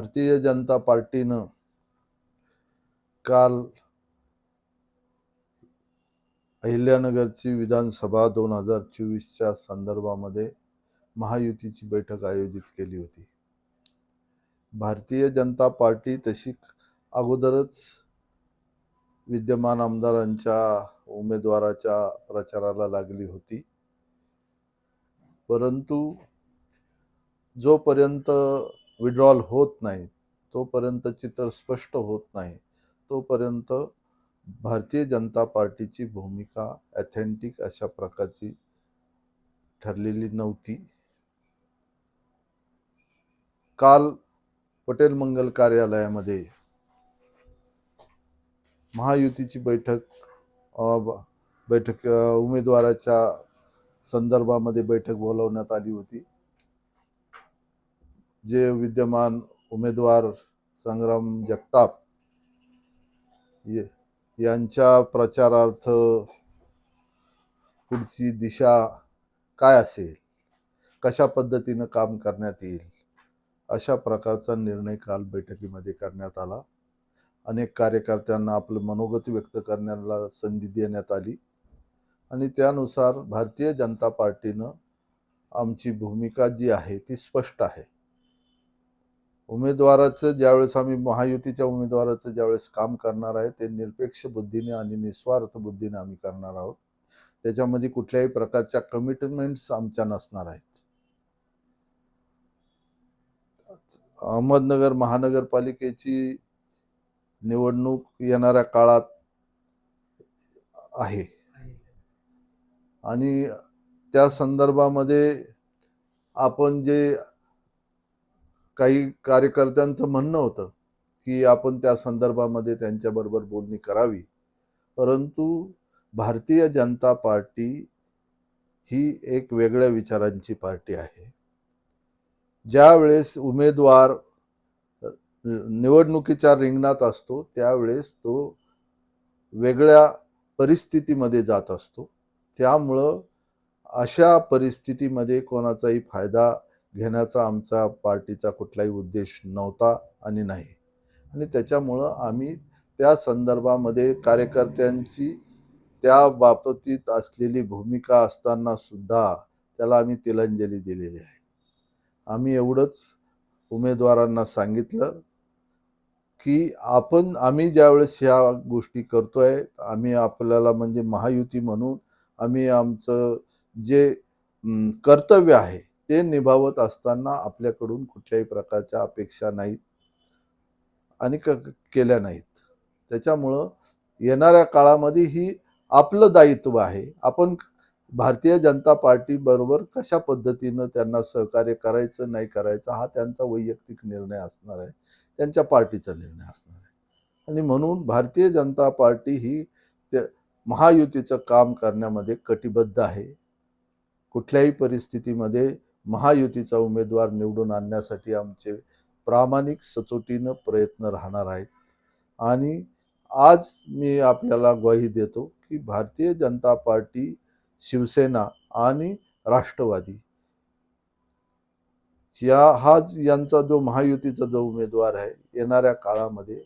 भारतीय जनता पार्टीनं काल अहिल्यानगरची विधानसभा दोन हजार चोवीसच्या संदर्भामध्ये महायुतीची बैठक आयोजित केली होती. भारतीय जनता पार्टी तशी अगोदरच विद्यमान आमदारांच्या उमेदवाराच्या प्रचाराला लागली होती. परंतु जोपर्यंत विड्रॉल होत नाही तोपर्यंत चित्र स्पष्ट होत नाही. तोपर्यंत भारतीय जनता पार्टीची भूमिका ॲथेंटिक अशा प्रकारची ठरलेली नव्हती. काल पटेल मंगल कार्यालयामध्ये महायुतीची बैठक बैठक उमेदवाराच्या संदर्भामध्ये बैठक बोलवण्यात आली होती. जे विद्यमान उमेदवार संग्राम जगताप ये- यांच्या प्रचारार्थ पुढची दिशा काय असेल? कशा पद्धतीनं काम करण्यात येईल? अशा प्रकारचा निर्णय काल बैठकीमध्ये करण्यात आला. अनेक कार्यकर्त्यांना आपलं मनोगत व्यक्त करण्याला संधी देण्यात आली आणि त्यानुसार भारतीय जनता पार्टीनं आमची भूमिका जी आहे ती स्पष्ट आहे. उमेदवाराचं ज्यावेळेस आम्ही महायुतीच्या उमेदवाराचं ज्यावेळेस काम करणार आहे ते निरपेक्ष बुद्धीने आणि निस्वार्थ बुद्धीने आम्ही करणार आहोत. त्याच्यामध्ये कुठल्याही प्रकारच्या कमिटमेंट्स आमच्या नसणार आहेत. अहमदनगर महानगरपालिकेची निवडणूक येणाऱ्या काळात आहे. आणि त्या संदर्भामध्ये आपण जे काही कार्यकर्त्यांचं म्हणणं होतं की आपण त्या संदर्भामध्ये त्यांच्याबरोबर बोलणी करावी. परंतु भारतीय जनता पार्टी ही एक वेगळ्या विचारांची पार्टी आहे. ज्यावेळेस उमेदवार निवडणुकीच्या रिंगणात असतो त्यावेळेस तो वेगळ्या परिस्थितीमध्ये जात असतो. त्यामुळं अशा परिस्थितीमध्ये कोणाचाही फायदा घेण्याचा आमचा पार्टीचा कुठलाही उद्देश नव्हता आणि नाही. आणि त्याच्यामुळं आम्ही त्या संदर्भामध्ये कार्यकर्त्यांची त्या बाबतीत असलेली भूमिका असताना सुद्धा त्याला आम्ही तिलांजली दिलेली आहे. आम्ही एवढंच उमेदवारांना सांगितलं की आपण आम्ही ज्यावेळेस ह्या गोष्टी करतोय आम्ही आपल्याला म्हणजे महायुती म्हणून आम्ही आमचं जे कर्तव्य आहे ते निभावत असताना आपल्याकडून कुठल्याही प्रकारच्या अपेक्षा नाहीत आणि क केल्या नाहीत. त्याच्यामुळं येणाऱ्या काळामध्ये ही आपलं दायित्व आहे. आपण भारतीय जनता पार्टी बरोबर कशा पद्धतीनं त्यांना सहकार्य करायचं नाही करायचं हा त्यांचा वैयक्तिक निर्णय असणार आहे. त्यांच्या पार्टीचा निर्णय असणार आहे. आणि म्हणून भारतीय जनता पार्टी ही ते महायुतीचं काम करण्यामध्ये कटिबद्ध आहे. कुठल्याही परिस्थितीमध्ये महायुतीचा उमेदवार निवडून आणण्यासाठी आमचे प्रामाणिक सचोटीनं प्रयत्न राहणार आहेत. आणि आज मी आपल्याला ग्वाही देतो की भारतीय जनता पार्टी शिवसेना आणि राष्ट्रवादी या हाच यांचा जो महायुतीचा जो उमेदवार आहे येणाऱ्या काळामध्ये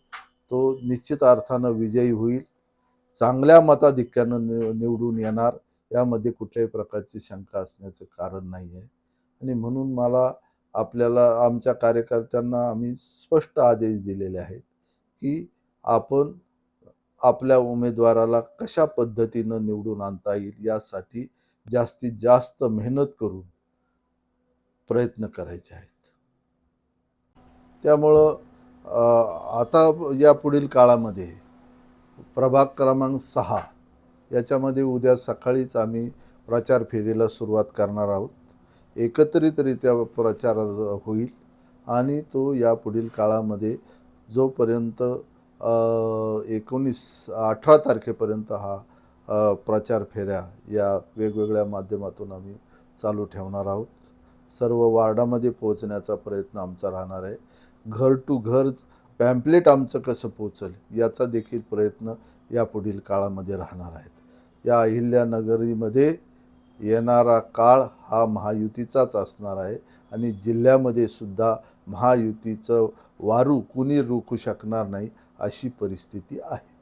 तो निश्चित अर्थानं विजयी होईल. चांगल्या मताधिक्यानं नि निवडून येणार यामध्ये कुठल्याही प्रकारची शंका असण्याचं कारण नाही आहे आणि म्हणून मला आपल्याला आमच्या कार्यकर्त्यांना आम्ही स्पष्ट आदेश दिलेले आहेत की आपण आपल्या उमेदवाराला कशा पद्धतीनं निवडून आणता येईल यासाठी जास्तीत जास्त मेहनत करून प्रयत्न करायचे आहेत. त्यामुळं आता या पुढील काळामध्ये प्रभाग क्रमांक सहा याच्यामध्ये उद्या सकाळीच आम्ही प्रचार फेरीला सुरुवात करणार आहोत. एकत्रितरित्या प्रचार होईल आणि तो या पुढील काळामध्ये जोपर्यंत एकोणीस अठरा तारखेपर्यंत हा प्रचार फेऱ्या या वेगवेगळ्या माध्यमातून आम्ही चालू ठेवणार आहोत. सर्व वार्डामध्ये पोहोचण्याचा प्रयत्न आमचा राहणार आहे. घर टू घर पॅम्पलेट आमचं कसं पोचल याचा देखील प्रयत्न या पुढील काळामध्ये राहणार आहेत. या अहिल्यानगरीमध्ये येणारा काळ हा महायुतीचाच असणार आहे आणि जिल्ह्यामध्ये सुद्धा महायुतीचं वारू कुणी रोखू शकणार नाही अशी परिस्थिती आहे.